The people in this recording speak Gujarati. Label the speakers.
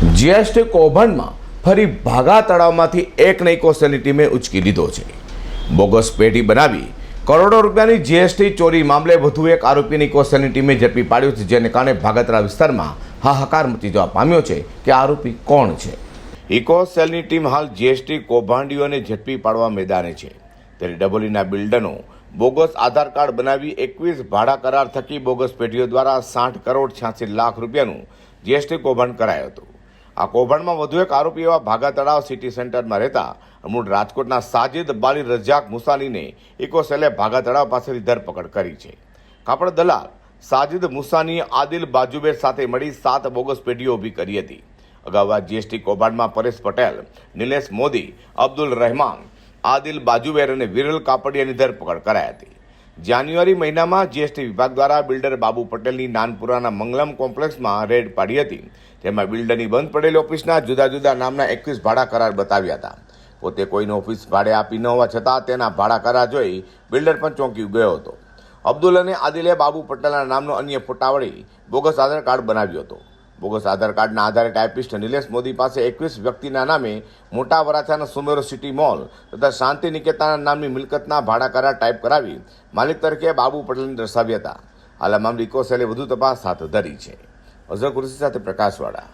Speaker 1: જીએસટી કૌભાંડમાં ફરી ભાગા તળાવમાંથી એક નૈકોસેની ટીમે ઉચકી લીધો છે. બોગસ પેઢી બનાવી કરોડો રૂપિયાની જીએસટી ચોરી મામલે વધુ એક આરોપી નિકોસેની ટીમે ઝડપી પાડ્યો છે, જેને કારણે ભાગતરા વિસ્તારમાં હાહાકાર મચી જવા પામ્યો છે કે આરોપી કોણ છે. ઇકોસેલની ટીમ હાલ જીએસટી કૌભાંડીઓને ઝડપી પાડવા મેદાને છે. ત્યારે ડબોલીના બિલ્ડરનો બોગસ આધાર કાર્ડ બનાવી એકવીસ ભાડા કરાર થકી બોગસ પેઢીઓ દ્વારા સાઠ કરોડ છ્યાસી લાખ રૂપિયાનું જીએસટી કૌભાંડ કરાયું હતું. આ કૌભાંડમાં વધુ એક આરોપી એવા ભાગા તળાવ સિટી સેન્ટરમાં રહેતા મૂળ રાજકોટના સાજિદ બાલી રજાક મુસાનીને ઇકોસેલે ભાગા તળાવ પાસેથી ધરપકડ કરી છે. કાપડ દલાલ સાજિદ મુસાની આદિલ બાજુબેર સાથે મળી સાત બોગસ પેઢીઓ ઊભી કરી હતી. અગાઉ આ જીએસટી કૌભાંડમાં પરેશ પટેલ, નિલેશ મોદી, અબ્દુલ રહેમાન, આદિલ બાજુબેર અને વિરલ કાપડિયાની ધરપકડ કરાઈ હતી. જાન્યુઆરી મહિનામાં જીએસટી વિભાગ દ્વારા બિલ્ડર બાબુ પટેલની નાનપુરાના મંગલમ કોમ્પ્લેક્સમાં રેડ પાડી હતી. જેમાં બિલ્ડરની બંધ પડેલી ઓફિસના જુદા જુદા નામના એકવીસ ભાડા કરાર બતાવ્યા હતા. પોતે કોઈને ઓફિસ ભાડે આપી ન હોવા છતાં તેના ભાડા કરાર જોઈ બિલ્ડર પણ ચોંકી ગયો હતો. અબ્દુલ અને આદિલે બાબુ પટેલના નામનો અન્ય ફોટાવળી બોગસ આધાર કાર્ડ બનાવ્યો હતો. બોગસ આધાર કાર્ડના આધારે ટાઈપિસ્ટ નિલેશ મોદી પાસે એકવીસ વ્યક્તિના નામે મોટા વરાછાના સુમેરો સિટી મોલ તથા શાંતિ નિકેતનના નામની મિલકતના ભાડા કરાર ટાઈપ કરાવી માલિક તરીકે બાબુ પટેલને દર્શાવ્યા હતા. હાલ આ ઇકોસેલે વધુ તપાસ હાથ ધરી છે. અઝર કુરશી સાથે પ્રકાશવાળા.